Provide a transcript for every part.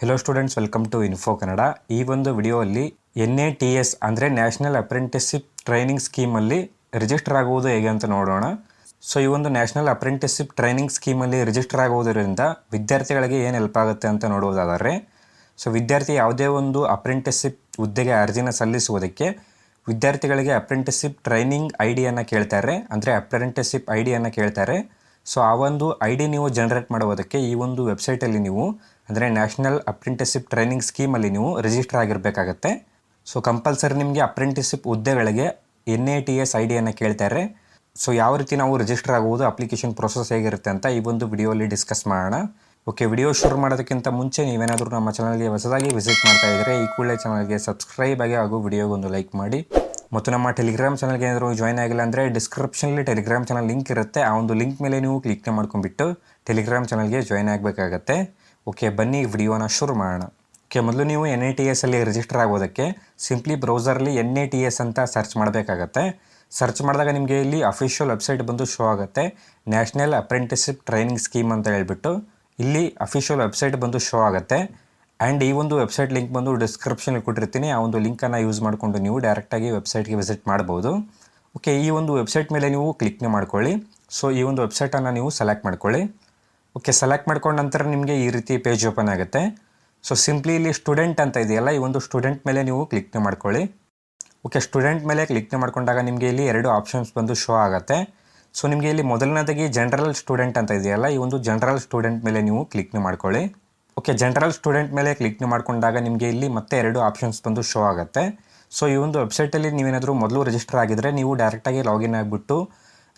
Hello students welcome to info Kannada ಈ ಒಂದು ವಿಡಿಯೋಲ್ಲಿ ಎನ್ ಎ ಟಿ ಎಸ್ ಅಂದರೆ ನ್ಯಾಷನಲ್ ಅಪ್ರೆಂಟಿಸ್ಶಿಪ್ ಟ್ರೈನಿಂಗ್ ಸ್ಕೀಮಲ್ಲಿ ರಿಜಿಸ್ಟರ್ ಆಗುವುದು ಹೇಗೆ ಅಂತ ನೋಡೋಣ. ಸೊ ಈ ಒಂದು ನ್ಯಾಷನಲ್ ಅಪ್ರೆಂಟಿಸ್ಶಿಪ್ ಟ್ರೈನಿಂಗ್ ಸ್ಕೀಮಲ್ಲಿ ರಿಜಿಸ್ಟರ್ ಆಗುವುದರಿಂದ ವಿದ್ಯಾರ್ಥಿಗಳಿಗೆ ಏನು ಹೆಲ್ಪ್ ಆಗುತ್ತೆ ಅಂತ ನೋಡುವುದಾದರೆ ಸೊ ವಿದ್ಯಾರ್ಥಿ ಯಾವುದೇ ಒಂದು ಅಪ್ರೆಂಟಿಸ್ಶಿಪ್ ಹುದ್ದೆಗೆ ಅರ್ಜಿನ ಸಲ್ಲಿಸುವುದಕ್ಕೆ ವಿದ್ಯಾರ್ಥಿಗಳಿಗೆ ಅಪ್ರೆಂಟಿಸ್ಶಿಪ್ ಟ್ರೈನಿಂಗ್ ಐ ಡಿಯನ್ನು ಕೇಳ್ತಾರೆ. ಅಂದರೆ ಅಪ್ರೆಂಟಿಸ್ಶಿಪ್ ಐ ಡಿಯನ್ನು ಕೇಳ್ತಾರೆ. ಸೊ ಆ ಒಂದು ಐ ಡಿ ನೀವು ಜನರೇಟ್ ಮಾಡುವುದಕ್ಕೆ ಈ ಒಂದು ವೆಬ್ಸೈಟಲ್ಲಿ ನೀವು ಅಂದರೆ ನ್ಯಾಷನಲ್ ಅಪ್ರೆಂಟಿಸ್ಶಿಪ್ ಟ್ರೈನಿಂಗ್ ಸ್ಕೀಮಲ್ಲಿ ನೀವು ರಿಜಿಸ್ಟರ್ ಆಗಿರಬೇಕಾಗತ್ತೆ. ಸೊ ಕಂಪಲ್ಸರಿ ನಿಮಗೆ ಅಪ್ರೆಂಟಿಸ್ಶಿಪ್ ಹುದ್ದೆಗಳಿಗೆ N A T S I ಡಿಯನ್ನು ಕೇಳ್ತಾರೆ ಸೊ ಯಾವ ರೀತಿ ನಾವು ರಿಜಿಸ್ಟರ್ ಆಗುವುದು ಅಪ್ಲಿಕೇಶನ್ ಪ್ರೊಸೆಸ್ ಹೇಗಿರುತ್ತೆ ಅಂತ ಈ ಒಂದು ವಿಡಿಯೋಲಿ ಡಿಸ್ಕಸ್ ಮಾಡೋಣ. ಓಕೆ ವಿಡಿಯೋ ಶುರು ಮಾಡೋದಕ್ಕಿಂತ ಮುಂಚೆ ನೀವೇನಾದರೂ ನಮ್ಮ ಚಾನಲ್ಗೆ ಹೊಸದಾಗಿ ವಿಸಿಟ್ ಮಾಡ್ತಾ ಇದ್ದರೆ ಈ ಕೂಡಲೇ ಚಾನಲ್ಗೆ ಸಬ್ಸ್ಕ್ರೈಬ್ ಆಗಿ ಹಾಗೂ ವಿಡಿಯೋಗೊಂದು ಲೈಕ್ ಮಾಡಿ. ಮತ್ತು ನಮ್ಮ ಟೆಲಿಗ್ರಾಮ್ ಚಾನಲ್ಗೆ ಏನಾದರೂ ಜಾಯ್ನ್ ಆಗಿಲ್ಲ ಅಂದರೆ ಡಿಸ್ಕ್ರಿಪ್ಷನಲ್ಲಿ ಟೆಲಿಗ್ರಾಮ್ ಚಾನಲ್ ಲಿಂಕ್ ಇರುತ್ತೆ. ಆ ಒಂದು ಲಿಂಕ್ ಮೇಲೆ ನೀವು ಕ್ಲಿಕ್ ಮಾಡ್ಕೊಂಡ್ಬಿಟ್ಟು ಟೆಲಿಗ್ರಾಮ್ ಚಾನಲ್ಗೆ ಜಾಯ್ನ್ ಆಗಬೇಕಾಗತ್ತೆ. ಓಕೆ ಬನ್ನಿ ವಿಡಿಯೋನ ಶುರು ಮಾಡೋಣ. ಓಕೆ ಮೊದಲು ನೀವು ಎನ್ ಎ ಟಿ ಎಸ್ ಅಲ್ಲಿ ರಿಜಿಸ್ಟರ್ ಆಗೋದಕ್ಕೆ ಸಿಂಪ್ಲಿ ಬ್ರೌಸರ್ಲಿ ಎನ್ ಎ ಟಿ ಎಸ್ ಅಂತ ಸರ್ಚ್ ಮಾಡಬೇಕಾಗತ್ತೆ. ಸರ್ಚ್ ಮಾಡಿದಾಗ ನಿಮಗೆ ಇಲ್ಲಿ ಅಫಿಷಿಯಲ್ ವೆಬ್ಸೈಟ್ ಬಂದು ಶೋ ಆಗುತ್ತೆ. ನ್ಯಾಷನಲ್ ಅಪ್ರೆಂಟಿಸ್ಶಿಪ್ ಟ್ರೈನಿಂಗ್ ಸ್ಕೀಮ್ ಅಂತ ಹೇಳಿಬಿಟ್ಟು ಇಲ್ಲಿ ಅಫಿಷಿಯಲ್ ವೆಬ್ಸೈಟ್ ಬಂದು ಶೋ ಆಗುತ್ತೆ. ಆ್ಯಂಡ್ ಈ ಒಂದು ವೆಬ್ಸೈಟ್ ಲಿಂಕ್ ಬಂದು ಡಿಸ್ಕ್ರಿಪ್ಷನಲ್ಲಿ ಕೊಟ್ಟಿರ್ತೀನಿ. ಆ ಒಂದು ಲಿಂಕನ್ನು ಯೂಸ್ ಮಾಡಿಕೊಂಡು ನೀವು ಡೈರೆಕ್ಟಾಗಿ ವೆಬ್ಸೈಟ್ಗೆ ವಿಸಿಟ್ ಮಾಡ್ಬೋದು. ಓಕೆ ಈ ಒಂದು ವೆಬ್ಸೈಟ್ ಮೇಲೆ ನೀವು ಕ್ಲಿಕ್ನೇ ಮಾಡ್ಕೊಳ್ಳಿ. ಸೊ ಈ ಒಂದು ವೆಬ್ಸೈಟನ್ನು ನೀವು ಸೆಲೆಕ್ಟ್ ಮಾಡ್ಕೊಳ್ಳಿ. ಓಕೆ ಸೆಲೆಕ್ಟ್ ಮಾಡ್ಕೊಂಡ ನಂತರ ನಿಮಗೆ ಈ ರೀತಿ ಪೇಜ್ ಓಪನ್ ಆಗುತ್ತೆ. ಸೊ ಸಿಂಪ್ಲಿ ಇಲ್ಲಿ ಸ್ಟೂಡೆಂಟ್ ಅಂತ ಇದೆಯಲ್ಲ, ಈ ಒಂದು ಸ್ಟೂಡೆಂಟ್ ಮೇಲೆ ನೀವು ಕ್ಲಿಕ್ ಮಾಡ್ಕೊಳ್ಳಿ. ಓಕೆ ಸ್ಟೂಡೆಂಟ್ ಮೇಲೆ ಕ್ಲಿಕ್ ಮಾಡ್ಕೊಂಡಾಗ ನಿಮಗೆ ಇಲ್ಲಿ ಎರಡು ಆಪ್ಷನ್ಸ್ ಬಂದು ಶೋ ಆಗುತ್ತೆ. ಸೊ ನಿಮಗೆ ಇಲ್ಲಿ ಮೊದಲನೇದಾಗಿ ಜನರಲ್ ಸ್ಟೂಡೆಂಟ್ ಅಂತ ಇದೆಯಲ್ಲ, ಈ ಒಂದು ಜನರಲ್ ಸ್ಟೂಡೆಂಟ್ ಮೇಲೆ ನೀವು ಕ್ಲಿಕ್ ಮಾಡ್ಕೊಳ್ಳಿ. ಓಕೆ ಜನರಲ್ ಸ್ಟೂಡೆಂಟ್ ಮೇಲೆ ಕ್ಲಿಕ್ ಮಾಡ್ಕೊಂಡಾಗ ನಿಮಗೆ ಇಲ್ಲಿ ಮತ್ತೆ ಎರಡು ಆಪ್ಷನ್ಸ್ ಬಂದು ಶೋ ಆಗುತ್ತೆ. ಸೊ ಈ ಒಂದು ವೆಬ್ಸೈಟಲ್ಲಿ ನೀವೇನಾದರೂ ಮೊದಲು ರಿಜಿಸ್ಟರ್ ಆಗಿದ್ದರೆ ನೀವು ಡೈರೆಕ್ಟಾಗಿ ಲಾಗಿನ್ ಆಗಿಬಿಟ್ಟು